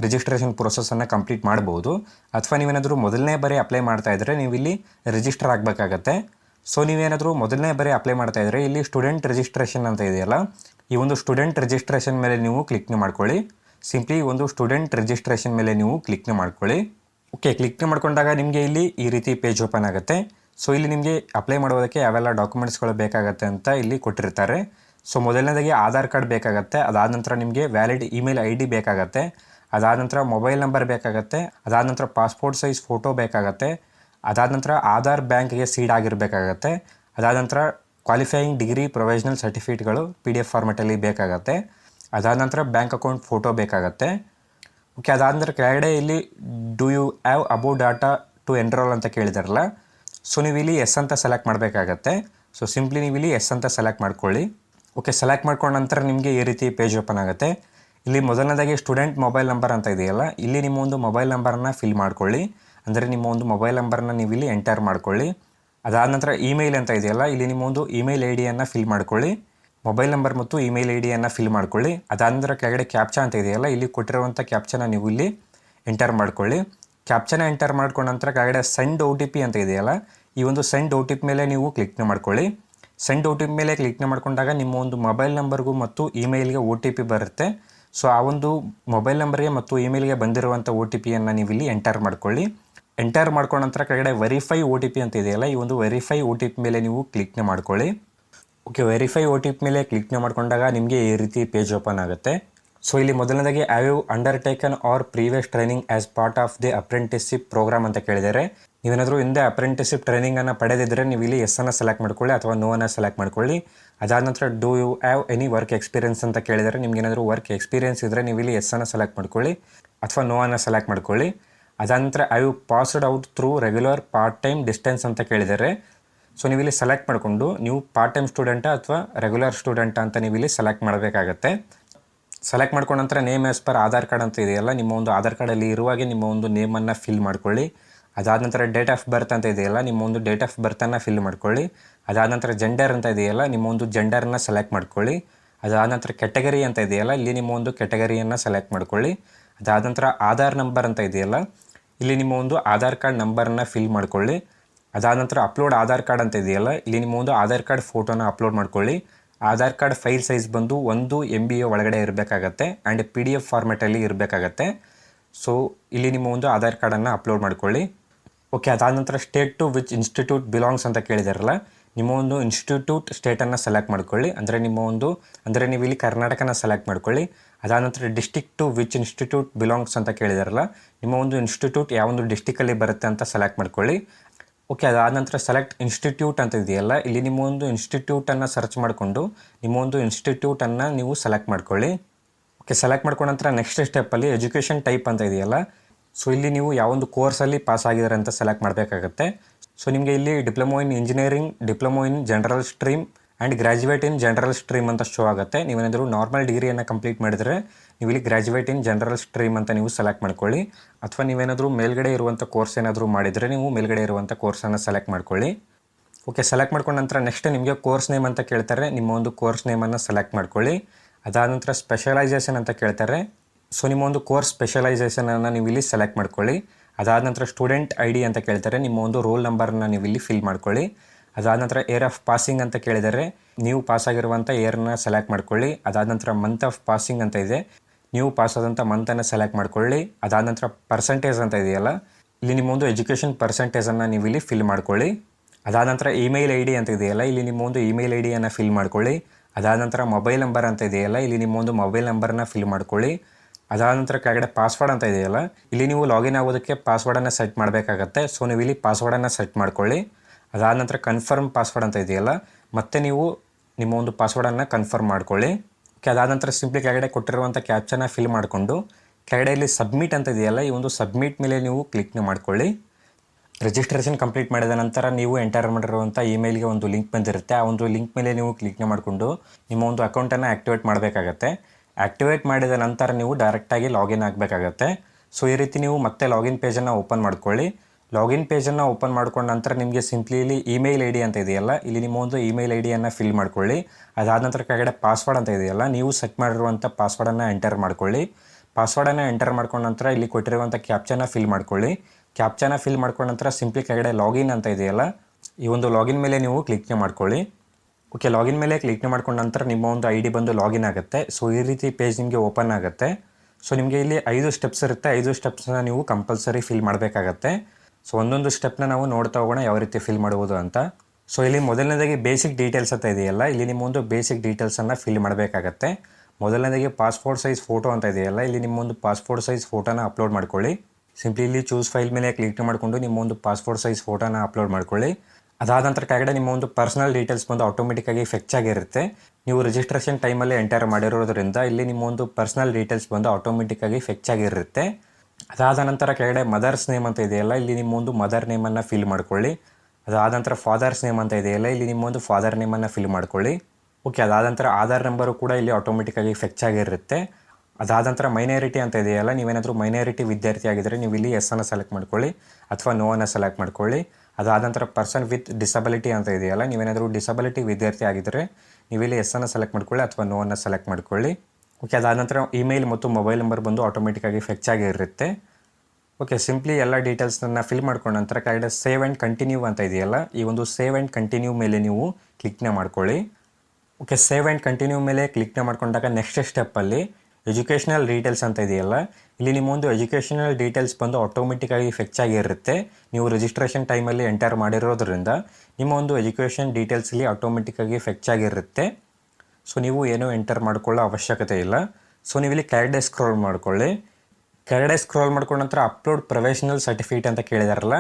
ರಿಜಿಸ್ಟ್ರೇಷನ್ ಪ್ರೊಸೆಸನ್ನು ಕಂಪ್ಲೀಟ್ ಮಾಡ್ಬೋದು. ಅಥವಾ ನೀವೇನಾದರೂ ಮೊದಲನೇ ಬಾರಿ ಅಪ್ಲೈ ಮಾಡ್ತಾ ಇದ್ದರೆ ನೀವು ಇಲ್ಲಿ ರಿಜಿಸ್ಟರ್ ಆಗಬೇಕಾಗತ್ತೆ. ಸೊ ನೀವೇನಾದರೂ ಮೊದಲನೇ ಬಾರಿ ಅಪ್ಲೈ ಮಾಡ್ತಾ ಇದ್ದರೆ ಇಲ್ಲಿ ಸ್ಟೂಡೆಂಟ್ ರಿಜಿಸ್ಟ್ರೇಷನ್ ಅಂತ ಇದೆಯಲ್ಲ, ಈ ಒಂದು ಸ್ಟೂಡೆಂಟ್ ರಿಜಿಸ್ಟ್ರೇಷನ್ ಮೇಲೆ ನೀವು ಕ್ಲಿಕ್ನ ಮಾಡ್ಕೊಳ್ಳಿ. ಸಿಂಪ್ಲಿ ಒಂದು ಸ್ಟೂಡೆಂಟ್ ರಿಜಿಸ್ಟ್ರೇಷನ್ ಮೇಲೆ ನೀವು ಕ್ಲಿಕ್ನ ಮಾಡ್ಕೊಳ್ಳಿ. ಓಕೆ ಕ್ಲಿಕ್ನ ಮಾಡ್ಕೊಂಡಾಗ ನಿಮಗೆ ಇಲ್ಲಿ ಈ ರೀತಿ ಪೇಜ್ ಓಪನ್ ಆಗುತ್ತೆ. ಸೊ ಇಲ್ಲಿ ನಿಮಗೆ ಅಪ್ಲೈ ಮಾಡೋದಕ್ಕೆ ಯಾವೆಲ್ಲ ಡಾಕ್ಯುಮೆಂಟ್ಸ್ಗಳು ಬೇಕಾಗತ್ತೆ ಅಂತ ಇಲ್ಲಿ ಕೊಟ್ಟಿರ್ತಾರೆ. ಸೊ ಮೊದಲನೇದಾಗಿ ಆಧಾರ್ ಕಾರ್ಡ್ ಬೇಕಾಗತ್ತೆ. ಅದಾದ ನಂತರ ನಿಮಗೆ ವ್ಯಾಲಿಡ್ ಇಮೇಲ್ ಐ ಡಿ ಬೇಕಾಗತ್ತೆ. ಅದಾದ ನಂತರ ಮೊಬೈಲ್ ನಂಬರ್ ಬೇಕಾಗತ್ತೆ, ಅದಾದ ನಂತರ ಪಾಸ್ಪೋರ್ಟ್ ಸೈಜ್ ಫೋಟೋ ಬೇಕಾಗತ್ತೆ, ಅದಾದ ನಂತರ ಆಧಾರ್ ಬ್ಯಾಂಕ್ಗೆ ಸೀಡ್ ಆಗಿರಬೇಕಾಗತ್ತೆ, ಅದಾದ ನಂತರ ಕ್ವಾಲಿಫೈಯಿಂಗ್ ಡಿಗ್ರಿ ಪ್ರೊವಿಷನಲ್ ಸರ್ಟಿಫಿಕೇಟ್ಗಳು ಪಿ ಡಿ ಎಫ್ ಫಾರ್ಮೆಟಲ್ಲಿ ಬೇಕಾಗತ್ತೆ, ಅದಾದ ನಂತರ ಬ್ಯಾಂಕ್ ಅಕೌಂಟ್ ಫೋಟೋ ಬೇಕಾಗತ್ತೆ. ಓಕೆ, ಅದಾದ ನಂತರ ಕೆಳಗಡೆ ಇಲ್ಲಿ do you have above data to enrol ಅಂತ ಕೇಳಿದಾರಲ್ಲ, ಸೊ ನೀವು ಇಲ್ಲಿ ಎಸ್ ಅಂತ ಸೆಲೆಕ್ಟ್ ಮಾಡಬೇಕಾಗತ್ತೆ, ಸೊ ಸಿಂಪ್ಲಿ ನೀವು ಇಲ್ಲಿ ಎಸ್ ಅಂತ ಸೆಲೆಕ್ಟ್ ಮಾಡ್ಕೊಳ್ಳಿ. ಓಕೆ ಸೆಲೆಕ್ಟ್ ಮಾಡ್ಕೊಂಡ ನಂತರ ನಿಮಗೆ ಈ ರೀತಿ ಪೇಜ್ ಓಪನ್ ಆಗುತ್ತೆ. ಇಲ್ಲಿ ಮೊದಲನೇದಾಗಿ ಸ್ಟೂಡೆಂಟ್ ಮೊಬೈಲ್ ನಂಬರ್ ಅಂತ ಇದೆಯಲ್ಲ, ಇಲ್ಲಿ ನಿಮ್ಮ ಒಂದು ಮೊಬೈಲ್ ನಂಬರನ್ನು ಫಿಲ್ ಮಾಡ್ಕೊಳ್ಳಿ. ಅಂದರೆ ನಿಮ್ಮ ಒಂದು ಮೊಬೈಲ್ ನಂಬರನ್ನು ನೀವು ಇಲ್ಲಿ ಎಂಟರ್ ಮಾಡ್ಕೊಳ್ಳಿ. ಅದಾದ ನಂತರ ಇಮೇಲ್ ಅಂತ ಇದೆಯಲ್ಲ, ಇಲ್ಲಿ ನಿಮ್ಮ ಒಂದು ಇಮೇಲ್ ಐ ಡಿಯನ್ನು ಫಿಲ್ ಮಾಡ್ಕೊಳ್ಳಿ. ಮೊಬೈಲ್ ನಂಬರ್ ಮತ್ತು ಇಮೇಲ್ ಐ ಡಿಯನ್ನು ಫಿಲ್ ಮಾಡ್ಕೊಳ್ಳಿ. ಅದಾದ ನಂತರ ಕೆಳಗಡೆ ಕ್ಯಾಪ್ಚಾ ಅಂತ ಇದೆಯಲ್ಲ, ಇಲ್ಲಿ ಕೊಟ್ಟಿರುವಂಥ ಕ್ಯಾಪ್ಚನ ನೀವು ಇಲ್ಲಿ ಎಂಟರ್ ಮಾಡ್ಕೊಳ್ಳಿ. ಕ್ಯಾಪ್ಚನ ಎಂಟರ್ ಮಾಡ್ಕೊಂಡ ನಂತರ ಕೆಳಗಡೆ ಸೆಂಡ್ ಓ ಅಂತ ಇದೆಯಲ್ಲ, ಈ ಒಂದು ಸೆಂಡ್ ಪಿ ಮೇಲೆ ನೀವು ಕ್ಲಿಕ್ನ ಮಾಡ್ಕೊಳ್ಳಿ. ಸೆಂಡ್ ಓ ಮೇಲೆ ಕ್ಲಿಕ್ನ ಮಾಡ್ಕೊಂಡಾಗ ನಿಮ್ಮ ಒಂದು ಮೊಬೈಲ್ ನಂಬರ್ಗೂ ಮತ್ತು ಇಮೇಲ್ಗೆ ಒ ಟಿ ಪಿ ಬರುತ್ತೆ. ಸೊ ಆ ಒಂದು ಮೊಬೈಲ್ ನಂಬರ್ಗೆ ಮತ್ತು ಇಮೇಲ್ಗೆ ಬಂದಿರುವಂಥ ಒ ಟಿ ಪಿಯನ್ನು ನೀವು ಇಲ್ಲಿ ಎಂಟರ್ ಮಾಡ್ಕೊಳ್ಳಿ. ಎಂಟರ್ ಮಾಡ್ಕೊಂಡ ನಂತರ ಕೆಳಗಡೆ ವೆರಿಫೈ ಒ ಟಿ ಪಿ ಅಂತ ಇದೆಯಲ್ಲ, ಈ ಒಂದು ವೆರಿಫೈ ಒ ಟಿ ಪಿ ಮೇಲೆ ನೀವು ಕ್ಲಿಕ್ನ ಮಾಡ್ಕೊಳ್ಳಿ. Okay verify O T P ಮೇಲೆ ಕ್ಲಿಕ್ನ ಮಾಡ್ಕೊಂಡಾಗ ನಿಮಗೆ ಈ ರೀತಿ ಪೇಜ್ ಓಪನ್ ಆಗುತ್ತೆ. ಸೊ ಇಲ್ಲಿ ಮೊದಲನೇದಾಗಿ I have undertaken are previous training as part of the apprenticeship programme ಅಂತ ಕೇಳಿದ್ದಾರೆ. ನೀವೇನಾದರೂ ಹಿಂದೆ ಅಪ್ರೆಂಟಿಸ್ಶಿಪ್ ಟ್ರೈನಿಂಗನ್ನು ಪಡೆದಿದ್ದರೆ ನೀವು ಇಲ್ಲಿ ಎಸ್ ಅನ್ನು ಸೆಲೆಕ್ಟ್ ಮಾಡ್ಕೊಳ್ಳಿ ಅಥವಾ ನೋ ಅನ್ನು ಸೆಲೆಕ್ಟ್ ಮಾಡ್ಕೊಳ್ಳಿ. ಅದಾದ ನಂತರ do you have any work experience ಅಂತ ಕೇಳಿದರೆ ನಿಮ್ಗೆ ಏನಾದರೂ ವರ್ಕ್ ಎಕ್ಸ್ಪೀರಿಯನ್ಸ್ ಇದ್ದರೆ ನೀವು ಇಲ್ಲಿ ಎಸ್ ಅನ್ನು ಸೆಲೆಕ್ಟ್ ಮಾಡ್ಕೊಳ್ಳಿ ಅಥವಾ ನೋ ಅನ್ನು ಸೆಲೆಕ್ಟ್ ಮಾಡ್ಕೊಳ್ಳಿ. ಅದಾದ ನಂತರ I you passed out through regular part time distance ಅಂತ ಕೇಳಿದರೆ ಸೊ ನೀವು ಇಲ್ಲಿ ಸೆಲೆಕ್ಟ್ ಮಾಡಿಕೊಂಡು ನೀವು ಪಾರ್ಟ್ ಟೈಮ್ ಸ್ಟೂಡೆಂಟಾ ಅಥವಾ ರೆಗ್ಯುಲರ್ ಸ್ಟೂಡೆಂಟಾ ಅಂತ ನೀವು ಇಲ್ಲಿ ಸೆಲೆಕ್ಟ್ ಮಾಡಬೇಕಾಗತ್ತೆ. ಸೆಲೆಕ್ಟ್ ಮಾಡ್ಕೊಂಡ ನಂತರ name as per Aadhaar card ಅಂತ ಇದೆಯಲ್ಲ, ನಿಮ್ಮ ಒಂದು ಆಧಾರ್ ಕಾರ್ಡಲ್ಲಿ ಇರುವಾಗೆ ನಿಮ್ಮ ಒಂದು ನೇಮನ್ನು ಫಿಲ್ ಮಾಡ್ಕೊಳ್ಳಿ. ಅದಾದ ನಂತರ ಡೇಟ್ ಆಫ್ ಬರ್ತ್ ಅಂತ ಇದೆಯಲ್ಲ, ನಿಮ್ಮ ಒಂದು ಡೇಟ್ ಆಫ್ ಬರ್ತನ್ನು ಫಿಲ್ ಮಾಡ್ಕೊಳ್ಳಿ. ಅದಾದ ನಂತರ ಜೆಂಡರ್ ಅಂತ ಇದೆಯಲ್ಲ, ನಿಮ್ಮ ಒಂದು ಜೆಂಡರ್ನ ಸೆಲೆಕ್ಟ್ ಮಾಡ್ಕೊಳ್ಳಿ. ಅದಾದ ನಂತರ ಕೆಟಗರಿ ಅಂತ ಇದೆಯಲ್ಲ, ಇಲ್ಲಿ ನಿಮ್ಮ ಒಂದು ಕೆಟಗರಿಯನ್ನು ಸೆಲೆಕ್ಟ್ ಮಾಡ್ಕೊಳ್ಳಿ. ಅದಾದ ನಂತರ ಆಧಾರ್ ನಂಬರ್ ಅಂತ ಇದೆಯಲ್ಲ, ಇಲ್ಲಿ ನಿಮ್ಮ ಒಂದು ಆಧಾರ್ ಕಾರ್ಡ್ ನಂಬರನ್ನು ಫಿಲ್ ಮಾಡ್ಕೊಳ್ಳಿ. ಅದಾದ ನಂತರ ಅಪ್ಲೋಡ್ ಆಧಾರ್ ಕಾರ್ಡ್ ಅಂತ ಇದೆಯಲ್ಲ, ಇಲ್ಲಿ ನಿಮ್ಮ ಒಂದು ಆಧಾರ್ ಕಾರ್ಡ್ ಫೋಟೋನ ಅಪ್ಲೋಡ್ ಮಾಡ್ಕೊಳ್ಳಿ. ಆಧಾರ್ ಕಾರ್ಡ್ ಫೈಲ್ ಸೈಜ್ ಬಂದು ಒಂದು ಎಂ ಬಿ ಒಳಗಡೆ ಇರಬೇಕಾಗತ್ತೆ ಆ್ಯಂಡ್ ಪಿ ಡಿ ಎಫ್ ಫಾರ್ಮೆಟಲ್ಲಿ ಇರಬೇಕಾಗತ್ತೆ. ಸೊ ಇಲ್ಲಿ ನಿಮ್ಮ ಒಂದು ಆಧಾರ್ ಕಾರ್ಡನ್ನು ಅಪ್ಲೋಡ್ ಮಾಡ್ಕೊಳ್ಳಿ. ಓಕೆ ಅದಾದ ನಂತರ state to which institute belongs ಅಂತ ಕೇಳಿದಾರಲ್ಲ, ನಿಮ್ಮ ಒಂದು ಇನ್ಸ್ಟಿಟ್ಯೂಟ್ ಸ್ಟೇಟನ್ನು ಸೆಲೆಕ್ಟ್ ಮಾಡ್ಕೊಳ್ಳಿ. ಅಂದರೆ ನಿಮ್ಮ ಒಂದು, ಅಂದರೆ ನೀವು ಇಲ್ಲಿ ಕರ್ನಾಟಕನ ಸೆಲೆಕ್ಟ್ ಮಾಡ್ಕೊಳ್ಳಿ. ಅದಾದ ನಂತರ district to which institute belongs ಅಂತ ಕೇಳಿದಾರಲ್ಲ, ನಿಮ್ಮ ಒಂದು ಇನ್ಸ್ಟಿಟ್ಯೂಟ್ ಯಾವ ಒಂದು ಡಿಸ್ಟಿಕಲ್ಲಿ ಬರುತ್ತೆ ಅಂತ ಸೆಲೆಕ್ಟ್ ಮಾಡ್ಕೊಳ್ಳಿ. ಓಕೆ ಅದಾದ ನಂತರ ಸೆಲೆಕ್ಟ್ ಇನ್ಸ್ಟಿಟ್ಯೂಟ್ ಅಂತ ಇದೆಯಲ್ಲ, ಇಲ್ಲಿ ನಿಮ್ಮ ಒಂದು ಇನ್ಸ್ಟಿಟ್ಯೂಟನ್ನು ಸರ್ಚ್ ಮಾಡಿಕೊಂಡು, ನಿಮ್ಮ ಒಂದು ಇನ್ಸ್ಟಿಟ್ಯೂಟನ್ನು ನೀವು ಸೆಲೆಕ್ಟ್ ಮಾಡ್ಕೊಳ್ಳಿ. ಓಕೆ ಸೆಲೆಕ್ಟ್ ಮಾಡ್ಕೊಂಡ ನಂತರ ನೆಕ್ಸ್ಟ್ ಸ್ಟೆಪ್ಪಲ್ಲಿ ಎಜುಕೇಷನ್ ಟೈಪ್ ಅಂತ ಇದೆಯಲ್ಲ ಸೊ ಇಲ್ಲಿ ನೀವು ಯಾವೊಂದು ಕೋರ್ಸಲ್ಲಿ ಪಾಸ್ ಆಗಿದ್ದಾರೆ ಅಂತ ಸೆಲೆಕ್ಟ್ ಮಾಡಬೇಕಾಗತ್ತೆ. ಸೊ ನಿಮಗೆ ಇಲ್ಲಿ diploma in engineering diploma in general stream and graduate in general stream ಅಂತ ಶೋ ಆಗುತ್ತೆ. ನೀವೇನಾದರೂ ನಾರ್ಮಲ್ ಡಿಗ್ರಿಯನ್ನು ಕಂಪ್ಲೀಟ್ ಮಾಡಿದರೆ ನೀವು ಇಲ್ಲಿ ಗ್ರ್ಯಾಜುಯೇಟ್ ಇನ್ ಜನರಲ್ ಸ್ಟ್ರೀಮ್ ಅಂತ ನೀವು ಸೆಲೆಕ್ಟ್ ಮಾಡ್ಕೊಳ್ಳಿ. ಅಥವಾ ನೀವೇನಾದರೂ ಮೇಲ್ಗಡೆ ಇರುವಂಥ ಕೋರ್ಸ್ ಏನಾದರೂ ಮಾಡಿದರೆ ನೀವು ಮೇಲ್ಗಡೆ ಇರುವಂಥ ಕೋರ್ಸನ್ನು ಸೆಲೆಕ್ಟ್ ಮಾಡ್ಕೊಳ್ಳಿ. ಓಕೆ ಸೆಲೆಕ್ಟ್ ಮಾಡ್ಕೊಂಡ ನಂತರ ನೆಕ್ಸ್ಟ್ ನಿಮಗೆ ಕೋರ್ಸ್ ನೇಮ್ ಅಂತ ಕೇಳ್ತಾರೆ. ನಿಮ್ಮ ಒಂದು ಕೋರ್ಸ್ ನೇಮನ್ನು ಸೆಲೆಕ್ಟ್ ಮಾಡ್ಕೊಳ್ಳಿ. ಅದಾದ ನಂತರ ಸ್ಪೆಷಲೈಸೇಷನ್ ಅಂತ ಕೇಳ್ತಾರೆ. ಸೊ ನಿಮ್ಮ ಒಂದು ಕೋರ್ಸ್ ಸ್ಪೆಷಲೈಸೇಷನನ್ನು ನೀವು ಇಲ್ಲಿ ಸೆಲೆಕ್ಟ್ ಮಾಡ್ಕೊಳ್ಳಿ. ಅದಾದ ನಂತರ ಸ್ಟೂಡೆಂಟ್ ಐ ಡಿ ಅಂತ ಕೇಳ್ತಾರೆ. ನಿಮ್ಮ ಒಂದು ರೋಲ್ ನಂಬರ್ನ ನೀವು ಇಲ್ಲಿ ಫಿಲ್ ಮಾಡ್ಕೊಳ್ಳಿ. ಅದಾದ ನಂತರ ಏರ್ ಆಫ್ ಪಾಸಿಂಗ್ ಅಂತ ಕೇಳಿದರೆ ನೀವು ಪಾಸ್ ಆಗಿರುವಂಥ ಏರ್ನ ಸೆಲೆಕ್ಟ್ ಮಾಡ್ಕೊಳ್ಳಿ. ಅದಾದ ನಂತರ ಮಂತ್ ಆಫ್ ಪಾಸಿಂಗ್ ಅಂತ ಇದೆ. ನೀವು ಪಾಸ್ ಆದಂಥ ಮಂತನ್ನು ಸೆಲೆಕ್ಟ್ ಮಾಡ್ಕೊಳ್ಳಿ. ಅದಾದ ನಂತರ ಪರ್ಸೆಂಟೇಜ್ ಅಂತ ಇದೆಯಲ್ಲ, ಇಲ್ಲಿ ನಿಮ್ಮ ಒಂದು ಎಜುಕೇಷನ್ ಪರ್ಸೆಂಟೇಜನ್ನು ನೀವು ಇಲ್ಲಿ ಫಿಲ್ ಮಾಡ್ಕೊಳ್ಳಿ. ಅದಾದ ನಂತರ ಇಮೇಲ್ ಐ ಡಿ ಅಂತ ಇದೆಯಲ್ಲ, ಇಲ್ಲಿ ನಿಮ್ಮ ಒಂದು ಇಮೇಲ್ ಐ ಡಿಯನ್ನು ಫಿಲ್ ಮಾಡ್ಕೊಳ್ಳಿ. ಅದಾದ ನಂತರ ಮೊಬೈಲ್ ನಂಬರ್ ಅಂತ ಇದೆಯಲ್ಲ, ಇಲ್ಲಿ ನಿಮ್ಮ ಒಂದು ಮೊಬೈಲ್ ನಂಬರ್ನ ಫಿಲ್ ಮಾಡ್ಕೊಳ್ಳಿ. ಅದಾದ ನಂತರ ಕೆಳಗಡೆ ಪಾಸ್ವರ್ಡ್ ಅಂತ ಇದೆಯಲ್ಲ, ಇಲ್ಲಿ ನೀವು ಲಾಗಿನ್ ಆಗೋದಕ್ಕೆ ಪಾಸ್ವರ್ಡನ್ನು ಸೆಟ್ ಮಾಡಬೇಕಾಗತ್ತೆ. ಸೊ ನೀವು ಇಲ್ಲಿ ಪಾಸ್ವರ್ಡನ್ನು ಸೆಟ್ ಮಾಡ್ಕೊಳ್ಳಿ. ಅದಾದ ನಂತರ ಕನ್ಫರ್ಮ್ ಪಾಸ್ವರ್ಡ್ ಅಂತ ಇದೆಯಲ್ಲ, ಮತ್ತೆ ನೀವು ನಿಮ್ಮ ಒಂದು ಪಾಸ್ವರ್ಡನ್ನು ಕನ್ಫರ್ಮ್ ಮಾಡ್ಕೊಳ್ಳಿ. ಓಕೆ ಅದಾದ ನಂತರ ಸಿಂಪ್ಲಿ ಕೆಳಗಡೆ ಕೊಟ್ಟಿರುವಂಥ ಕ್ಯಾಪ್ಚನ್ನ ಫಿಲ್ ಮಾಡಿಕೊಂಡು, ಕೆಳಗಡೆ ಇಲ್ಲಿ ಸಬ್ಮಿಟ್ ಅಂತ ಇದೆಯಲ್ಲ, ಈ ಒಂದು ಸಬ್ಮಿಟ್ ಮೇಲೆ ನೀವು ಕ್ಲಿಕ್ನ ಮಾಡ್ಕೊಳ್ಳಿ. ರಿಜಿಸ್ಟ್ರೇಷನ್ ಕಂಪ್ಲೀಟ್ ಮಾಡಿದ ನಂತರ ನೀವು ಎಂಟರ್ ಮಾಡಿರುವಂಥ ಇಮೇಲ್ಗೆ ಒಂದು ಲಿಂಕ್ ಬಂದಿರುತ್ತೆ. ಆ ಒಂದು ಲಿಂಕ್ ಮೇಲೆ ನೀವು ಕ್ಲಿಕ್ನ ಮಾಡಿಕೊಂಡು ನಿಮ್ಮ ಒಂದು ಅಕೌಂಟನ್ನು ಆ್ಯಕ್ಟಿವೇಟ್ ಮಾಡಬೇಕಾಗತ್ತೆ. ಆ್ಯಕ್ಟಿವೇಟ್ ಮಾಡಿದ ನಂತರ ನೀವು ಡೈರೆಕ್ಟಾಗಿ ಲಾಗಿನ್ ಆಗಬೇಕಾಗತ್ತೆ. ಸೊ ಈ ರೀತಿ ನೀವು ಮತ್ತೆ ಲಾಗಿನ್ ಪೇಜನ್ನು ಓಪನ್ ಮಾಡ್ಕೊಳ್ಳಿ. ಲಾಗಿನ್ ಪೇಜನ್ನು ಓಪನ್ ಮಾಡ್ಕೊಂಡ ನಂತರ ನಿಮಗೆ ಸಿಂಪ್ಲಿ ಇಲ್ಲಿ ಇಮೇಲ್ ಐ ಡಿ ಅಂತ ಇದೆಯಲ್ಲ, ಇಲ್ಲಿ ನಿಮ್ಮ ಒಂದು ಇಮೇಲ್ ಐ ಡಿಯನ್ನು ಫಿಲ್ ಮಾಡ್ಕೊಳ್ಳಿ. ಅದಾದ ನಂತರ ಕೆಳಗಡೆ ಪಾಸ್ವರ್ಡ್ ಅಂತ ಇದೆಯಲ್ಲ, ನೀವು ಸೆಟ್ ಮಾಡಿರುವಂಥ ಪಾಸ್ವರ್ಡನ್ನು ಎಂಟರ್ ಮಾಡ್ಕೊಳ್ಳಿ. ಪಾಸ್ವರ್ಡನ್ನು ಎಂಟರ್ ಮಾಡ್ಕೊಂಡ ನಂತರ ಇಲ್ಲಿ ಕೊಟ್ಟಿರುವಂಥ ಕ್ಯಾಪ್ಚನ್ನ ಫಿಲ್ ಮಾಡ್ಕೊಳ್ಳಿ. ಕ್ಯಾಪ್ಚನ್ನ ಫಿಲ್ ಮಾಡ್ಕೊಂಡ ನಂತರ ಸಿಂಪ್ಲಿ ಕೆಳಗಡೆ ಲಾಗಿನ್ ಅಂತ ಇದೆಯಲ್ಲ, ಈ ಒಂದು ಲಾಗಿನ್ ಮೇಲೆ ನೀವು ಕ್ಲಿಕ್ ಮಾಡ್ಕೊಳ್ಳಿ. ಓಕೆ ಲಾಗಿನ್ ಮೇಲೆ ಕ್ಲಿಕ್ ಮಾಡ್ಕೊಂಡ ನಂತರ ನಿಮ್ಮ ಒಂದು ಐ ಡಿ ಬಂದು ಲಾಗಿನ್ ಆಗುತ್ತೆ. ಸೊ ಈ ರೀತಿ ಪೇಜ್ ನಿಮಗೆ ಓಪನ್ ಆಗುತ್ತೆ. ಸೊ ನಿಮಗೆ ಇಲ್ಲಿ ಐದು ಸ್ಟೆಪ್ಸ್ ಇರುತ್ತೆ. ಐದು ಸ್ಟೆಪ್ಸ್ನ ನೀವು ಕಂಪಲ್ಸರಿ ಫಿಲ್ ಮಾಡಬೇಕಾಗತ್ತೆ. ಸೊ ಒಂದೊಂದು ಸ್ಟೆಪ್ನ ನಾವು ನೋಡ್ತಾ ಹೋಗೋಣ ಯಾವ ರೀತಿ ಫಿಲ್ ಮಾಡ್ಬೋದು ಅಂತ. ಸೊ ಇಲ್ಲಿ ಮೊದಲನೇದಾಗಿ ಬೇಸಿಕ್ ಡೀಟೇಲ್ಸ್ ಅಂತ ಇದೆಯಲ್ಲ, ಇಲ್ಲಿ ನಿಮ್ಮ ಒಂದು ಬೇಸಿಕ್ ಡೀಟೇಲ್ಸನ್ನು ಫಿಲ್ ಮಾಡಬೇಕಾಗತ್ತೆ. ಮೊದಲನೇದಾಗಿ ಪಾಸ್ಪೋರ್ಟ್ ಸೈಜ್ ಫೋಟೋ ಅಂತ ಇದೆಯಲ್ಲ, ಇಲ್ಲಿ ನಿಮ್ಮ ಒಂದು ಪಾಸ್ಪೋರ್ಟ್ ಸೈಜ್ ಫೋಟೋನ ಅಪ್ಲೋಡ್ ಮಾಡ್ಕೊಳ್ಳಿ. ಸಿಂಪ್ಲಿ ಇಲ್ಲಿ ಚೂಸ್ ಫೈಲ್ ಮೇಲೆ ಕ್ಲಿಕ್ ಮಾಡಿಕೊಂಡು ನಿಮ್ಮ ಒಂದು ಪಾಸ್ಪೋರ್ಟ್ ಸೈಜ್ ಫೋಟೋನ ಅಪ್ಲೋಡ್ ಮಾಡ್ಕೊಳ್ಳಿ. ಅದಾದ ನಂತರ ಕೆಳಗಡೆ ನಿಮ್ಮ ಒಂದು ಪರ್ಸನಲ್ ಡೀಟೇಲ್ಸ್ ಬಂದು ಆಟೋಮೆಟಿಕ್ಕಾಗಿ ಫೆಚ್ ಆಗಿರುತ್ತೆ. ನೀವು ರಿಜಿಸ್ಟ್ರೇಷನ್ ಟೈಮಲ್ಲಿ ಎಂಟರ್ ಮಾಡಿರೋದ್ರಿಂದ ಇಲ್ಲಿ ನಿಮ್ಮ ಒಂದು ಪರ್ಸನಲ್ ಡೀಟೇಲ್ಸ್ ಬಂದು ಆಟೋಮೆಟಿಕ್ಕಾಗಿ ಫೆಚ್ ಆಗಿರುತ್ತೆ. ಅದಾದ ನಂತರ ಕೆಳಗಡೆ ಮದರ್ಸ್ ನೇಮ್ ಅಂತ ಇದೆಯಲ್ಲ, ಇಲ್ಲಿ ನಿಮ್ಮ ಒಂದು ಮದರ್ ನೇಮನ್ನು ಫಿಲ್ ಮಾಡ್ಕೊಳ್ಳಿ. ಅದಾದ ನಂತರ ಫಾದರ್ಸ್ ನೇಮ್ ಅಂತ ಇದೆಯಲ್ಲ, ಇಲ್ಲಿ ನಿಮ್ಮ ಒಂದು ಫಾದರ್ ನೇಮನ್ನು ಫಿಲ್ ಮಾಡ್ಕೊಳ್ಳಿ. ಓಕೆ ಅದಾದ ನಂತರ ಆಧಾರ್ ನಂಬರು ಕೂಡ ಇಲ್ಲಿ ಆಟೋಮೆಟಿಕ್ಕಾಗಿ ಫೆಚ್ ಆಗಿರುತ್ತೆ. ಅದಾದ ನಂತರ ಮೈನಾರಿಟಿ ಅಂತ ಇದೆಯಲ್ಲ, ನೀವೇನಾದರೂ ಮೈನಾರಿಟಿ ವಿದ್ಯಾರ್ಥಿ ಆಗಿದ್ದರೆ ನೀವು ಇಲ್ಲಿ ಎಸ್ ಅನ್ನು ಸೆಲೆಕ್ಟ್ ಮಾಡ್ಕೊಳ್ಳಿ, ಅಥವಾ ನೋ ಅನ್ನು ಸೆಲೆಕ್ಟ್ ಮಾಡ್ಕೊಳ್ಳಿ. ಅದಾದ ನಂತರ ಪರ್ಸನ್ ವಿತ್ ಡಿಸಬಿಲಿಟಿ ಅಂತ ಇದೆಯಲ್ಲ, ನೀವೇನಾದರೂ ಡಿಸಬಿಲಿಟಿ ವಿದ್ಯಾರ್ಥಿ ಆಗಿದ್ದರೆ ನೀವು ಇಲ್ಲಿ ಎಸ್ ಅನ್ನು ಸೆಲೆಕ್ಟ್ ಮಾಡ್ಕೊಳ್ಳಿ ಅಥವಾ ನೋ ಅನ್ನು ಸೆಲೆಕ್ಟ್ ಮಾಡ್ಕೊಳ್ಳಿ. ಓಕೆ ಅದಾದ ನಂತರ ಇಮೇಲ್ ಮತ್ತು ಮೊಬೈಲ್ ನಂಬರ್ ಬಂದು ಆಟೋಮೆಟಿಕ್ಕಾಗಿ ಫೆಚ್ ಆಗಿರುತ್ತೆ ಓಕೆ ಸಿಂಪ್ಲಿ ಎಲ್ಲ ಡೀಟೇಲ್ಸ್ನ ಫಿಲ್ ಮಾಡ್ಕೊಂಡ ನಂತರ ಕೆಳಗಡೆ ಸೇವ್ ಆ್ಯಂಡ್ ಕಂಟಿನ್ಯೂ ಅಂತ ಇದೆಯಲ್ಲ, ಈ ಒಂದು ಸೇವ್ ಆ್ಯಂಡ್ ಕಂಟಿನ್ಯೂ ಮೇಲೆ ನೀವು ಕ್ಲಿಕ್ನ ಮಾಡ್ಕೊಳ್ಳಿ. ಓಕೆ ಸೇವ್ ಆ್ಯಂಡ್ ಕಂಟಿನ್ಯೂ ಮೇಲೆ ಕ್ಲಿಕ್ನ ಮಾಡ್ಕೊಂಡಾಗ ನೆಕ್ಸ್ಟ್ ಸ್ಟೆಪ್ಪಲ್ಲಿ ಎಜುಕೇಷನಲ್ ಡೀಟೇಲ್ಸ್ ಅಂತ ಇದೆಯಲ್ಲ? ಇಲ್ಲಿ ನಿಮ್ಮೊಂದು ಎಜುಕೇಷನಲ್ ಡೀಟೇಲ್ಸ್ ಬಂದು ಆಟೋಮೆಟಿಕ್ಕಾಗಿ ಫೆಚ್ ಆಗಿರುತ್ತೆ ನೀವು ರಿಜಿಸ್ಟ್ರೇಷನ್ ಟೈಮಲ್ಲಿ ಎಂಟರ್ ಮಾಡಿರೋದ್ರಿಂದ ನಿಮ್ಮ ಒಂದು ಎಜುಕೇಷನ್ ಡೀಟೇಲ್ಸಲ್ಲಿ ಆಟೋಮೆಟಿಕ್ಕಾಗಿ ಫೆಚ್ ಆಗಿರುತ್ತೆ ಸೊ ನೀವು ಏನೂ ಎಂಟರ್ ಮಾಡ್ಕೊಳ್ಳೋ ಅವಶ್ಯಕತೆ ಇಲ್ಲ. ಸೊ ನೀವು ಇಲ್ಲಿ ಕೆಳಗಡೆ ಸ್ಕ್ರೋಲ್ ಮಾಡ್ಕೊಳ್ಳಿ. ಕೆಳಗಡೆ ಸ್ಕ್ರೋಲ್ ಮಾಡ್ಕೊಂಡ ನಂತರ ಅಪ್ಲೋಡ್ ಪ್ರೊಫೆಷನಲ್ ಸರ್ಟಿಫಿಕೇಟ್ ಅಂತ ಕೇಳಿದಾರಲ್ಲ?